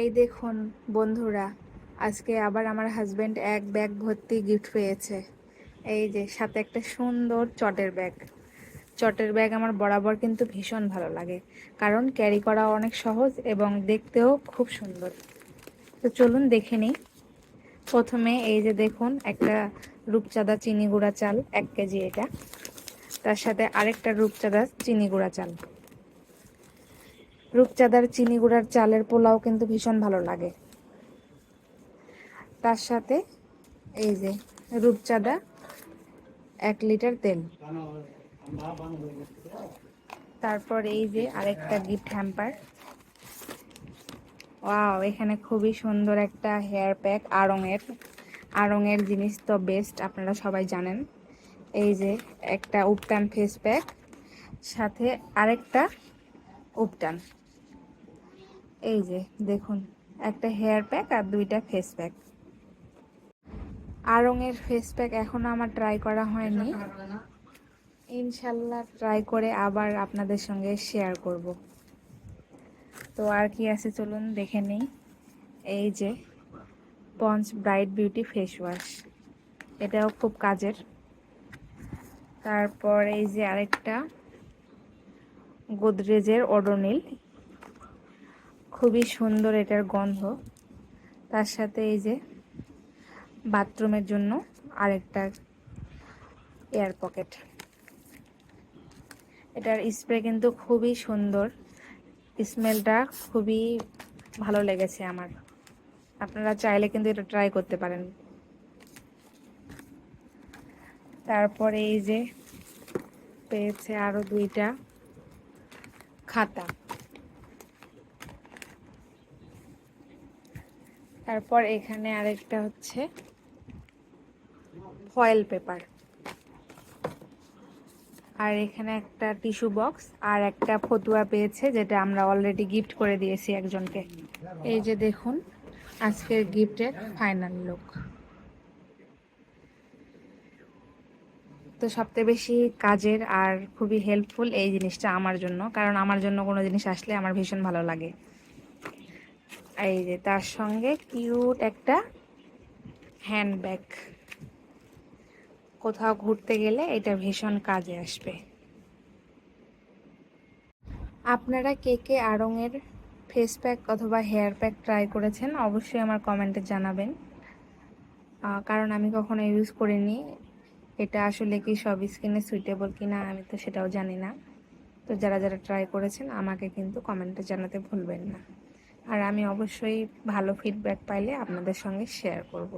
এই দেখুন, বন্ধুরা, আজকে আবার আমার হাজব্যান্ড এক ব্যাগ ভর্তি গিফট পেয়েছে। এই যে, সাথে একটা সুন্দর চটের ব্যাগ চটের ব্যাগ আমার বরাবর কিন্তু ভীষণ ভালো লাগে, কারণ ক্যারি করা অনেক সহজ এবং দেখতেও খুব সুন্দর। তো চলুন দেখে নিই। প্রথমে এই যে দেখুন, একটা রূপচাঁদা চিনি গুঁড়া চাল, এক কেজি এটা। তার সাথে আরেকটা রূপচাঁদা চিনি গুঁড়া চাল। রূপচাঁদার চিনি গুঁড়ার চালের পোলাও কিন্তু ভীষণ ভালো লাগে। তার সাথে এই যে রূপচাঁদা এক লিটার তেল। তারপর এই যে আরেকটা গিফট হ্যাম্পার ওয়াও এখানে খুবই সুন্দর একটা হেয়ার প্যাক আড়ংয়ের আড়ংয়ের জিনিস তো বেস্ট আপনারা সবাই জানেন। এই যে একটা উপটান ফেস প্যাক সাথে আরেকটা উপটান। এই যে, দেখুন, একটা হেয়ার প্যাক আর দুইটা ফেস প্যাক আড়ংয়ের ফেস প্যাক এখনও আমার ট্রাই করা হয়নি। ইনশাল্লাহ ট্রাই করে আবার আপনাদের সঙ্গে শেয়ার করব। তো আর কি আছে চলুন দেখে নেই। এই যে পঞ্চ ব্রাইট বিউটি ফেস ওয়াশ এটাও খুব কাজের। তারপর এই যে আরেকটা গোদরেজের অডোনিল খুবই সুন্দর এটার গন্ধ। তার সাথে এই যে বাথরুমের জন্য আরেকটা এয়ার পকেট। এটার স্প্রে কিন্তু খুবই সুন্দর। স্মেলটা খুবই ভালো লেগেছে আমার। আপনারা চাইলে কিন্তু এটা ট্রাই করতে পারেন। তারপরে এই যে পেয়েছে আরও দুইটা খাতা। তারপর এখানে আরেকটা হচ্ছে ফয়েল পেপার আর এখানে একটা টিস্যু বক্স আর একটা ফতুয়া পেয়েছে যেটা আমরা অলরেডি গিফট করে দিয়েছি একজনকে। এই যে দেখুন, আজকের গিফটের ফাইনাল লুক তো সবচেয়ে বেশি কাজের আর খুবই হেল্পফুল এই জিনিসটা আমার জন্য, কারণ আমার জন্য কোনো জিনিস আসলে আমার ভীষণ ভালো লাগে। এই যে তার সঙ্গে কিউট একটা হ্যান্ডব্যাগ কোথাও ঘুরতে গেলে এটা ভীষণ কাজে আসবে। আপনারা কে কে আড়ংয়ের ফেস প্যাক অথবা হেয়ার প্যাক ট্রাই করেছেন, অবশ্যই আমার কমেন্টে জানাবেন। কারণ আমি কখনো ইউজ করিনি। এটা আসলে কি সব স্কিনে সুইটেবল কি না আমি তো সেটাও জানি না। তো যারা যারা ট্রাই করেছেন, আমাকে কিন্তু কমেন্টে জানাতে ভুলবেন না। আর আমি অবশ্যই ভালো ফিডব্যাক পাইলে আপনাদের সঙ্গে শেয়ার করব।